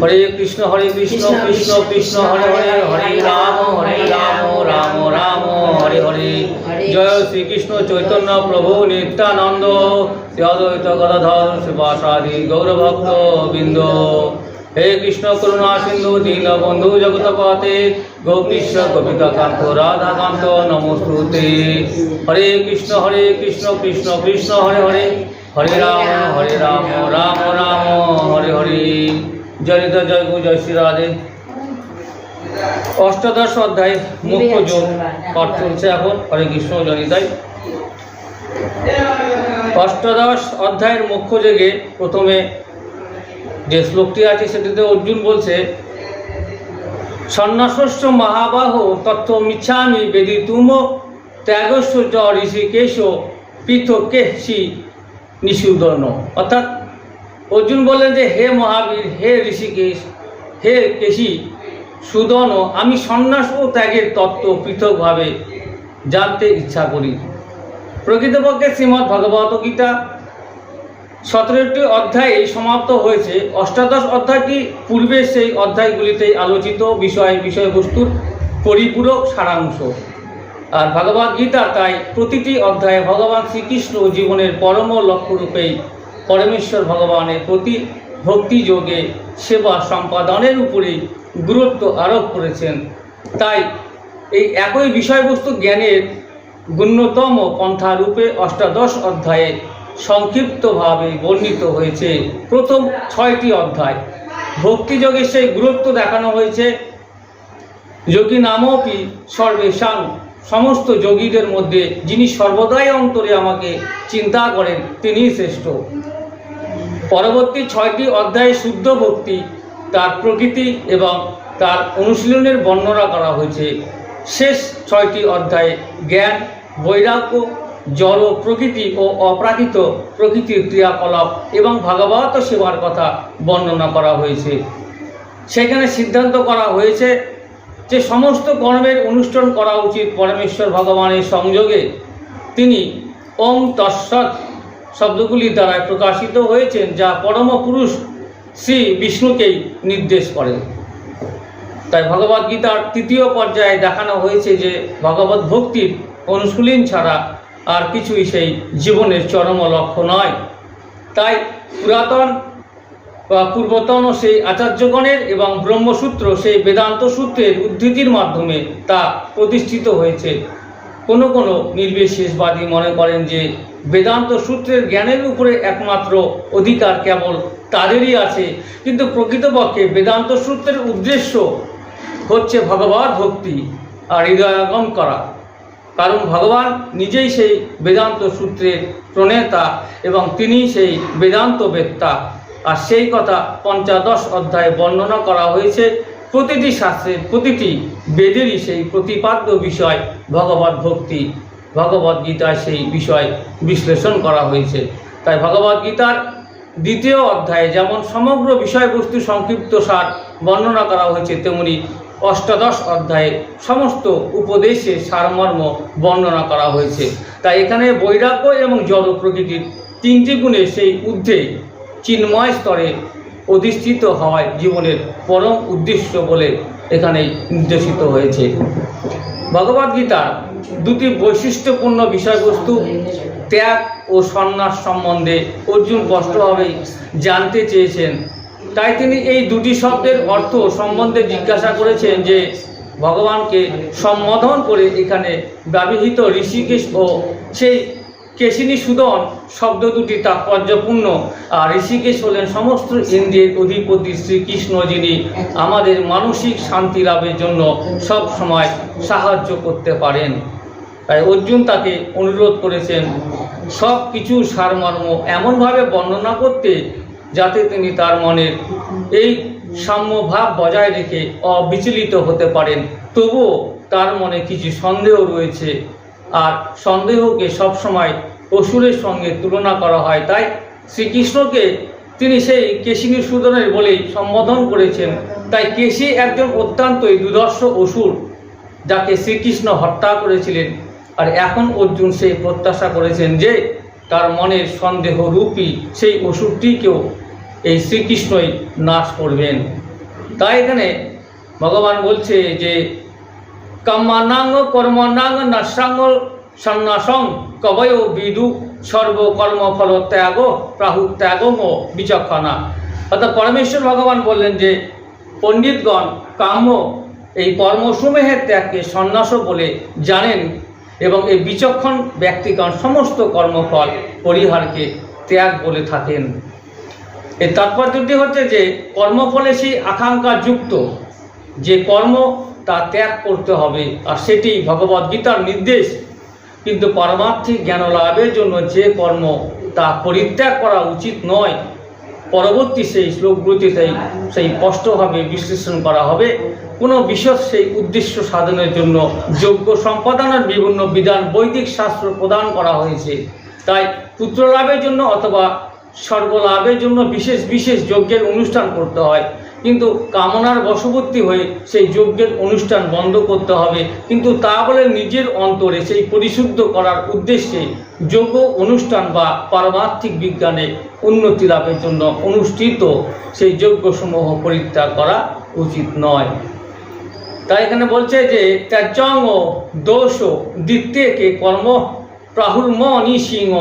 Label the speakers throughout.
Speaker 1: হরে কৃষ্ণ হরে কৃষ্ণ কৃষ্ণ কৃষ্ণ হরে হরে হরে রাম হরে রাম রাম রাম হরে হরে জয় শ্রীকৃষ্ণ চৈতন্য প্রভু নিত্যানন্দ শ্রীদ্বৈত গদাধর শিবাসাদি গৌরভক্ত বিন্দ হে কৃষ্ণ করুণা সিন্ধু দীন বন্ধু জগৎপতে গোপীশ গোপিকা কান্ত রাধা কান্ত নমস্তুতে হরে কৃষ্ণ হরে কৃষ্ণ কৃষ্ণ কৃষ্ণ হরে হরে হরে রাম হরে রাম রাম রাম হরে হরে জয়িত জয়গু জয় শ্রী রাধে অষ্টাদশ অধ্যায় মুখ্য যোগ পাঠ চলছে এখন হরে কৃষ্ণ জনিতাই অষ্টাদশ অধ্যায়ের মুখ্য যোগে প্রথমে যে শ্লোকটি আছে সেটিতে অর্জুন বলছে সন্ন্যাসস্য মহাবাহ তথ্য মিছামি বেদিতুম তুম ত্যাগস্য চ ঋষিকেশ পৃথকেশি নিষিদ্ধ অর্থাৎ অর্জুন বললেন যে হে মহাবীর হে ঋষিকেশ হে কেশি সুদন আমি সন্ন্যাস ও ত্যাগের তত্ত্ব পৃথকভাবে জানতে ইচ্ছা করি প্রকৃতপক্ষে শ্রীমদ্ ভগবত গীতা সতেরোটি অধ্যায়ে সমাপ্ত হয়েছে অষ্টাদশ অধ্যায়টি পূর্বে সেই অধ্যায়গুলিতে আলোচিত বিষয় বিষয়বস্তুর পরিপূরক সারাংশ আর ভগবান গীতা তাই প্রতিটি অধ্যায়ে ভগবান শ্রীকৃষ্ণ জীবনের পরম লক্ষ্যরূপেই পরমেশ্বর ভগবানের প্রতি ভক্তিযোগে সেবা সম্পাদনের উপরেই গুরুত্ব আরোপ করেছেন তাই এই একই বিষয়বস্তু জ্ঞানের গুণতম পন্থারূপে অষ্টাদশ অধ্যায়ে সংক্ষিপ্তভাবে বর্ণিত হয়েছে প্রথম ছয়টি অধ্যায় ভক্তিযোগে সেই গুরুত্ব দেখানো হয়েছে যোগী কি সর্বেশাং সমস্ত যোগীদের মধ্যে যিনি সর্বদাই অন্তরে আমাকে চিন্তা করেন তিনি শ্রেষ্ঠ পরবর্তী ছয়টি অধ্যায়ে শুদ্ধ ভক্তি তার প্রকৃতি এবং তার অনুশীলনের বর্ণনা করা হয়েছে শেষ ছয়টি অধ্যায়ে জ্ঞান বৈরাগ্য জড় প্রকৃতি ও অপ্রাকৃত প্রকৃতির ক্রিয়াকলাপ এবং ভাগবত সেবার কথা বর্ণনা করা হয়েছে সেখানে সিদ্ধান্ত করা হয়েছে যে সমস্ত কর্মের অনুষ্ঠান করা উচিত পরমেশ্বর ভগবানের সংযোগে তিনি ওম তৎসৎ শব্দগুলি দ্বারা প্রকাশিত হয়েছেন যা পরম পুরুষ শ্রী বিষ্ণুকেই নির্দেশ করেন তাই গীতার তৃতীয় পর্যায়ে দেখানো হয়েছে যে ভগবত ভক্তির অনুশীলন ছাড়া আর কিছুই সেই জীবনের চরম লক্ষ্য নয় তাই পুরাতন পূর্বতন সেই আচার্যগণের এবং ব্রহ্মসূত্র সেই বেদান্ত সূত্রের উদ্ধৃতির মাধ্যমে তা প্রতিষ্ঠিত হয়েছে কোনো কোনো নির্বিশেষবাদী মনে করেন যে বেদান্ত সূত্রের জ্ঞানের উপরে একমাত্র অধিকার কেবল তাদেরই আছে কিন্তু প্রকৃতপক্ষে বেদান্ত সূত্রের উদ্দেশ্য হচ্ছে ভগবান ভক্তি আর হৃদয়াগম করা কারণ ভগবান নিজেই সেই বেদান্ত সূত্রের প্রণেতা এবং তিনি সেই বেদান্ত বেত্তা আর সেই কথা পঞ্চাদশ অধ্যায়ে বর্ণনা করা হয়েছে প্রতিটি শাস্ত্রের প্রতিটি বেদেরই সেই প্রতিপাদ্য বিষয় ভগবত ভক্তি ভগবত গীতায় সেই বিষয় বিশ্লেষণ করা হয়েছে তাই ভগবদ্গীতার গীতার দ্বিতীয় অধ্যায়ে যেমন সমগ্র বিষয়বস্তু সংক্ষিপ্ত সার বর্ণনা করা হয়েছে তেমনি অষ্টাদশ অধ্যায়ে সমস্ত উপদেশে সারমর্ম বর্ণনা করা হয়েছে তাই এখানে বৈরাগ্য এবং জড় প্রকৃতির তিনটি গুণে সেই ঊর্ধ্বে চিন্ময় স্তরে অধিষ্ঠিত হওয়ায় জীবনের পরম উদ্দেশ্য বলে এখানে নির্দেশিত হয়েছে গীতার দুটি বৈশিষ্ট্যপূর্ণ বিষয়বস্তু ত্যাগ ও সন্ন্যাস সম্বন্ধে অর্জুন স্পষ্টভাবেই জানতে চেয়েছেন তাই তিনি এই দুটি শব্দের অর্থ সম্বন্ধে জিজ্ঞাসা করেছেন যে ভগবানকে সম্বোধন করে এখানে ব্যবহৃত ঋষিকেশ ও সেই কেশিনী সুদন শব্দ দুটি তাৎপর্যপূর্ণ আর ঋষিকেশ হলেন সমস্ত ইন্দ্রিয়ের অধিপতি শ্রীকৃষ্ণ যিনি আমাদের মানসিক শান্তি লাভের জন্য সব সময় সাহায্য করতে পারেন তাই অর্জুন তাকে অনুরোধ করেছেন সব কিছু সারমর্ম এমনভাবে বর্ণনা করতে যাতে তিনি তার মনের এই সাম্যভাব বজায় রেখে অবিচলিত হতে পারেন তবুও তার মনে কিছু সন্দেহ রয়েছে আর সন্দেহকে সবসময় অসুরের সঙ্গে তুলনা করা হয় তাই শ্রীকৃষ্ণকে তিনি সেই কেশিনী সুদনের বলেই সম্বোধন করেছেন তাই কেশি একজন অত্যন্তই দুর্দর্শ অসুর যাকে শ্রীকৃষ্ণ হত্যা করেছিলেন আর এখন অর্জুন সেই প্রত্যাশা করেছেন যে তার মনের সন্দেহ রূপী সেই অসুরটিকেও এই শ্রীকৃষ্ণই নাশ করবেন তাই এখানে ভগবান বলছে যে কামানাঙ্গ কর্মনাঙ্গ নাসাঙ্গ সন্ন্যাসং কবয় বিদু সর্বকর্ম ফল ত্যাগ প্রাহু ত্যাগ ও বিচক্ষণা অর্থাৎ পরমেশ্বর ভগবান বললেন যে পণ্ডিতগণ কাম্য এই কর্মসমূহের ত্যাগকে সন্ন্যাসও বলে জানেন এবং এই বিচক্ষণ ব্যক্তিগণ সমস্ত কর্মফল পরিহারকে ত্যাগ বলে থাকেন এর তাৎপর্যটি হচ্ছে যে কর্মফলে সেই আকাঙ্ক্ষা যুক্ত যে কর্ম তা ত্যাগ করতে হবে আর সেটি ভগবদ্গীতার নির্দেশ কিন্তু পারমার্থিক জ্ঞান লাভের জন্য যে কর্ম তা পরিত্যাগ করা উচিত নয় পরবর্তী সেই শ্লোকগুলিতে সেই সেই স্পষ্টভাবে বিশ্লেষণ করা হবে কোনো বিশেষ সেই উদ্দেশ্য সাধনের জন্য যোগ্য সম্পাদনার বিভিন্ন বিধান বৈদিক শাস্ত্র প্রদান করা হয়েছে তাই পুত্র লাভের জন্য অথবা সর্বলাভের জন্য বিশেষ বিশেষ যজ্ঞের অনুষ্ঠান করতে হয় কিন্তু কামনার বশবর্তী হয়ে সেই যজ্ঞের অনুষ্ঠান বন্ধ করতে হবে কিন্তু তা বলে নিজের অন্তরে সেই পরিশুদ্ধ করার উদ্দেশ্যে যোগ্য অনুষ্ঠান বা পারমার্থিক বিজ্ঞানে উন্নতি লাভের জন্য অনুষ্ঠিত সেই যজ্ঞসমূহ পরিত্যাগ করা উচিত নয় তাই এখানে বলছে যে ত্যাচং দোষ দ্বিতীয়কে কর্ম প্রাহুর্ম নিসিংহ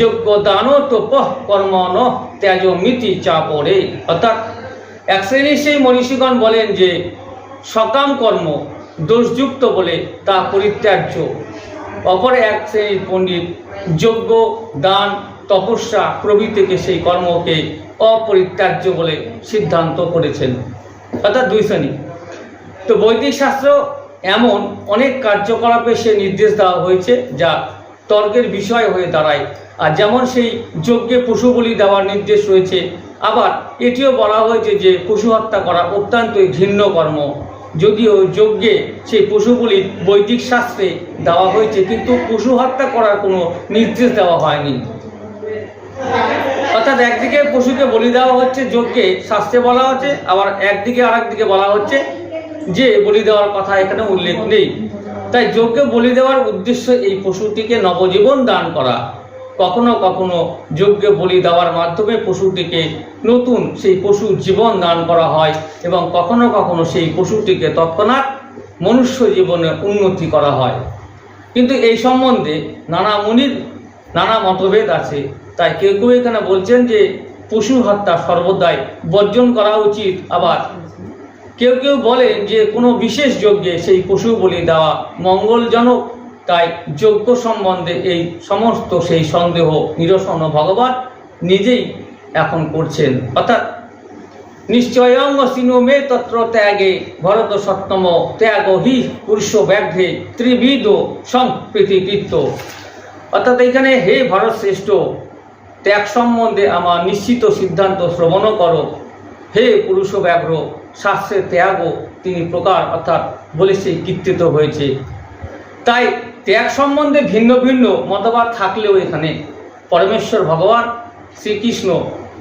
Speaker 1: যোগ্য দান তপ কর্ম ন ত্যাজ মিতি চা পড়ে অর্থাৎ এক শ্রেণীর সেই মনীষীগণ বলেন যে সকাম কর্ম দোষযুক্ত বলে তা পরিত্যাজ্য অপর এক শ্রেণীর পণ্ডিত যজ্ঞ দান তপস্যা প্রভৃতিকে সেই কর্মকে অপরিত্যাজ্য বলে সিদ্ধান্ত করেছেন অর্থাৎ দুই শ্রেণী তো বৈদিক শাস্ত্র এমন অনেক কার্যকলাপে সে নির্দেশ দেওয়া হয়েছে যা তর্কের বিষয় হয়ে দাঁড়ায় আর যেমন সেই যজ্ঞে পশুগুলি দেওয়ার নির্দেশ রয়েছে আবার এটিও বলা হয়েছে যে পশু হত্যা করা অত্যন্তই ঘৃণ্য কর্ম যদিও যজ্ঞে সেই পশুগুলি বৈদিক শাস্ত্রে দেওয়া হয়েছে কিন্তু পশু হত্যা করার কোনো নির্দেশ দেওয়া হয়নি অর্থাৎ একদিকে পশুকে বলি দেওয়া হচ্ছে যজ্ঞে শাস্ত্রে বলা হচ্ছে আবার একদিকে আর একদিকে বলা হচ্ছে যে বলি দেওয়ার কথা এখানে উল্লেখ নেই তাই যজ্ঞে বলি দেওয়ার উদ্দেশ্য এই পশুটিকে নবজীবন দান করা কখনো কখনো যজ্ঞ বলি দেওয়ার মাধ্যমে পশুটিকে নতুন সেই পশুর জীবন দান করা হয় এবং কখনো কখনো সেই পশুটিকে তৎক্ষণাৎ মনুষ্য জীবনে উন্নতি করা হয় কিন্তু এই সম্বন্ধে নানা মুনির নানা মতভেদ আছে তাই কেউ কেউ এখানে বলছেন যে পশু হত্যা সর্বদাই বর্জন করা উচিত আবার কেউ কেউ বলেন যে কোনো বিশেষ যজ্ঞে সেই পশু বলি দেওয়া মঙ্গলজনক তাই যোগ্য সম্বন্ধে এই সমস্ত সেই সন্দেহ নিরসন ভগবান নিজেই এখন করছেন অর্থাৎ নিশ্চয়ং সিনো মে তত্র ত্যাগে ভরত সপ্তম ত্যাগ হি পুরুষ ব্যাঘ্রে ত্রিবিদ সম্প্রীতিকৃত অর্থাৎ এখানে হে ভারত শ্রেষ্ঠ ত্যাগ সম্বন্ধে আমার নিশ্চিত সিদ্ধান্ত শ্রবণ করো হে পুরুষ ব্যাঘ্র শাস্ত্রের ত্যাগও তিনি প্রকার অর্থাৎ বলে সেই কীর্তিত হয়েছে তাই ত্যাগ সম্বন্ধে ভিন্ন ভিন্ন মতবাদ থাকলেও এখানে পরমেশ্বর ভগবান শ্রীকৃষ্ণ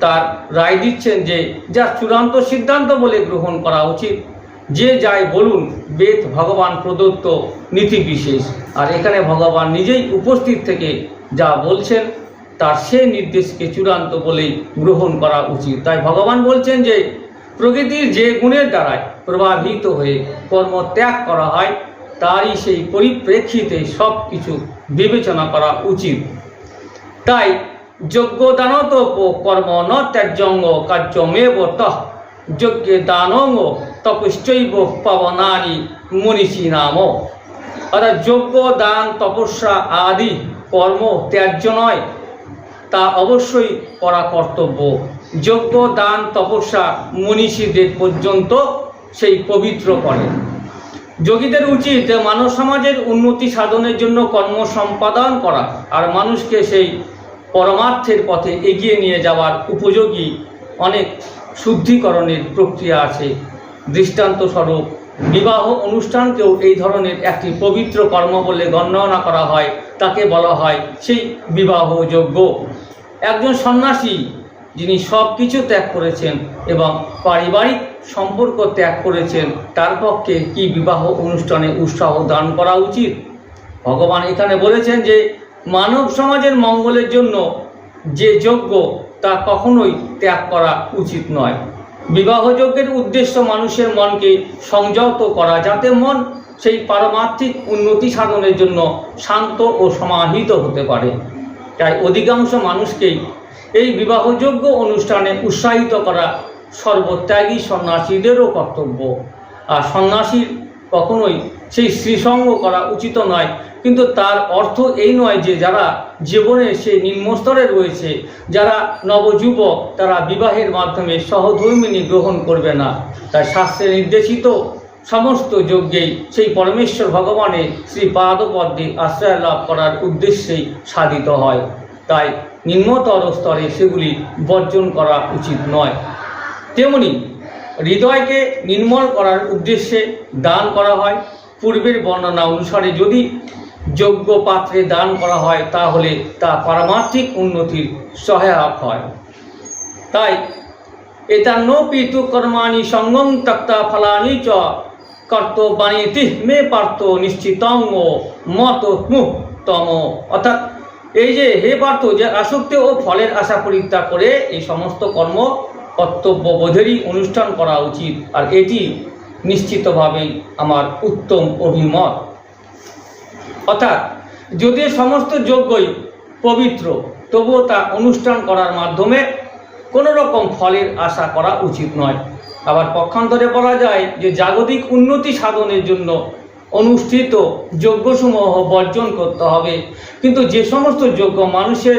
Speaker 1: তার রায় দিচ্ছেন যে যা চূড়ান্ত সিদ্ধান্ত বলে গ্রহণ করা উচিত যে যাই বলুন বেদ ভগবান প্রদত্ত নীতি বিশেষ আর এখানে ভগবান নিজেই উপস্থিত থেকে যা বলছেন তার সে নির্দেশকে চূড়ান্ত বলেই গ্রহণ করা উচিত তাই ভগবান বলছেন যে প্রকৃতির যে গুণের দ্বারায় প্রভাবিত হয়ে কর্ম ত্যাগ করা হয় তারই সেই পরিপ্রেক্ষিতে সব কিছু বিবেচনা করা উচিত তাই যোগ্য যজ্ঞদানত কর্ম ন ত্যাজ্যঙ্গ কার্যমেব তহ যজ্ঞে দানঙ্গ তপশ্চৈব পবনানি মনীষী নাম অর্থাৎ যজ্ঞ দান তপস্যা আদি কর্ম ত্যাগ্য নয় তা অবশ্যই করা কর্তব্য যোগ্য দান তপস্যা মনীষীদের পর্যন্ত সেই পবিত্র করে যোগীদের উচিত মানব সমাজের উন্নতি সাধনের জন্য কর্ম সম্পাদন করা আর মানুষকে সেই পরমার্থের পথে এগিয়ে নিয়ে যাওয়ার উপযোগী অনেক শুদ্ধিকরণের প্রক্রিয়া আছে দৃষ্টান্তস্বরূপ বিবাহ অনুষ্ঠানকেও এই ধরনের একটি পবিত্র কর্ম বলে গণনা করা হয় তাকে বলা হয় সেই বিবাহযোগ্য একজন সন্ন্যাসী যিনি সব কিছু ত্যাগ করেছেন এবং পারিবারিক সম্পর্ক ত্যাগ করেছেন তার পক্ষে কি বিবাহ অনুষ্ঠানে উৎসাহ দান করা উচিত ভগবান এখানে বলেছেন যে মানব সমাজের মঙ্গলের জন্য যে যোগ্য তা কখনোই ত্যাগ করা উচিত নয় বিবাহযোগ্যের উদ্দেশ্য মানুষের মনকে সংযত করা যাতে মন সেই পারমার্থিক উন্নতি সাধনের জন্য শান্ত ও সমাহিত হতে পারে তাই অধিকাংশ মানুষকেই এই বিবাহযোগ্য অনুষ্ঠানে উৎসাহিত করা সর্বত্যাগী সন্ন্যাসীদেরও কর্তব্য আর সন্ন্যাসীর কখনোই সেই শ্রীসঙ্গ করা উচিত নয় কিন্তু তার অর্থ এই নয় যে যারা জীবনে সে নিম্নস্তরে রয়েছে যারা নবযুবক তারা বিবাহের মাধ্যমে সহধর্মিনী গ্রহণ করবে না তাই শাস্ত্রে নির্দেশিত সমস্ত যজ্ঞেই সেই পরমেশ্বর ভগবানের শ্রী পাদপদ্মে আশ্রয় লাভ করার উদ্দেশ্যেই সাধিত হয় তাই নিম্নতর স্তরে সেগুলি বর্জন করা উচিত নয় তেমনি হৃদয়কে নির্মল করার উদ্দেশ্যে দান করা হয় পূর্বের বর্ণনা অনুসারে যদি যোগ্য পাত্রে দান করা হয় তাহলে তা পারমার্থিক উন্নতির সহায়ক হয় তাই এটা নো পিতু কর্মাণি সঙ্গম তক্তা ফলানি চ কর্তবাণী তিহ মে পার্থ নিশ্চিতম মত মুহ তম অর্থাৎ এই যে হে পার্থ যে আসক্তি ও ফলের আশা পরিত্যাগ করে এই সমস্ত কর্ম কর্তব্য বোধেরই অনুষ্ঠান করা উচিত আর এটি নিশ্চিতভাবেই আমার উত্তম অভিমত অর্থাৎ যদি সমস্ত যজ্ঞই পবিত্র তবুও তা অনুষ্ঠান করার মাধ্যমে কোনো রকম ফলের আশা করা উচিত নয় আবার পক্ষান্তরে বলা যায় যে জাগতিক উন্নতি সাধনের জন্য অনুষ্ঠিত যজ্ঞসমূহ বর্জন করতে হবে কিন্তু যে সমস্ত যজ্ঞ মানুষের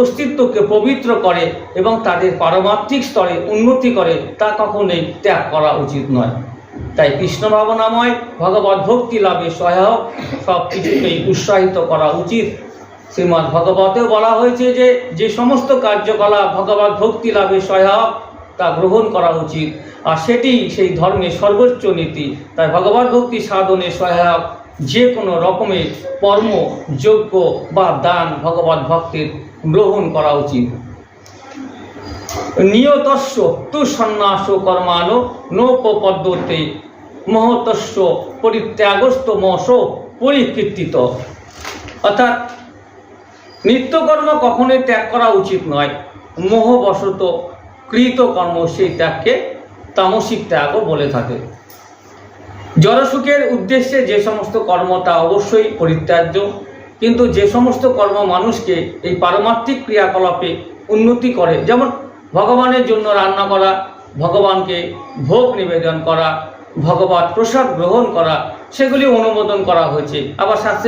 Speaker 1: অস্তিত্বকে পবিত্র করে এবং তাদের পারমাত্মিক স্তরে উন্নতি করে তা কখনোই ত্যাগ করা উচিত নয় তাই কৃষ্ণ ভাবনাময় ভগবত ভক্তি লাভে সহায়ক সব কিছুকেই উৎসাহিত করা উচিত শ্রীমদ্ ভগবতেও বলা হয়েছে যে যে সমস্ত কার্যকলাপ ভগবত ভক্তি লাভে সহায়ক তা গ্রহণ করা উচিত আর সেটি সেই ধর্মের সর্বোচ্চ নীতি তাই ভগবান ভক্তি সাধনে সহায়ক যে কোনো রকমের কর্ম যোগ্য বা দান ভগবান ভক্তের গ্রহণ করা উচিত নিয়তস্য তু সন্ন্যাস নৌক পদ্ধতি মহতস্য পরিত্যাগস্ত মস পরিকীর্তিত অর্থাৎ নিত্যকর্ম কখনোই ত্যাগ করা উচিত নয় মোহবশত কৃত কর্ম সেই ত্যাগকে তামসিক ত্যাগও বলে থাকে জড়সুখের উদ্দেশ্যে যে সমস্ত কর্ম তা অবশ্যই পরিত্যাজ্য কিন্তু যে সমস্ত কর্ম মানুষকে এই পারমার্থিক ক্রিয়াকলাপে উন্নতি করে যেমন ভগবানের জন্য রান্না করা ভগবানকে ভোগ নিবেদন করা ভগবান প্রসাদ গ্রহণ করা সেগুলি অনুমোদন করা হয়েছে আবার শাস্ত্রে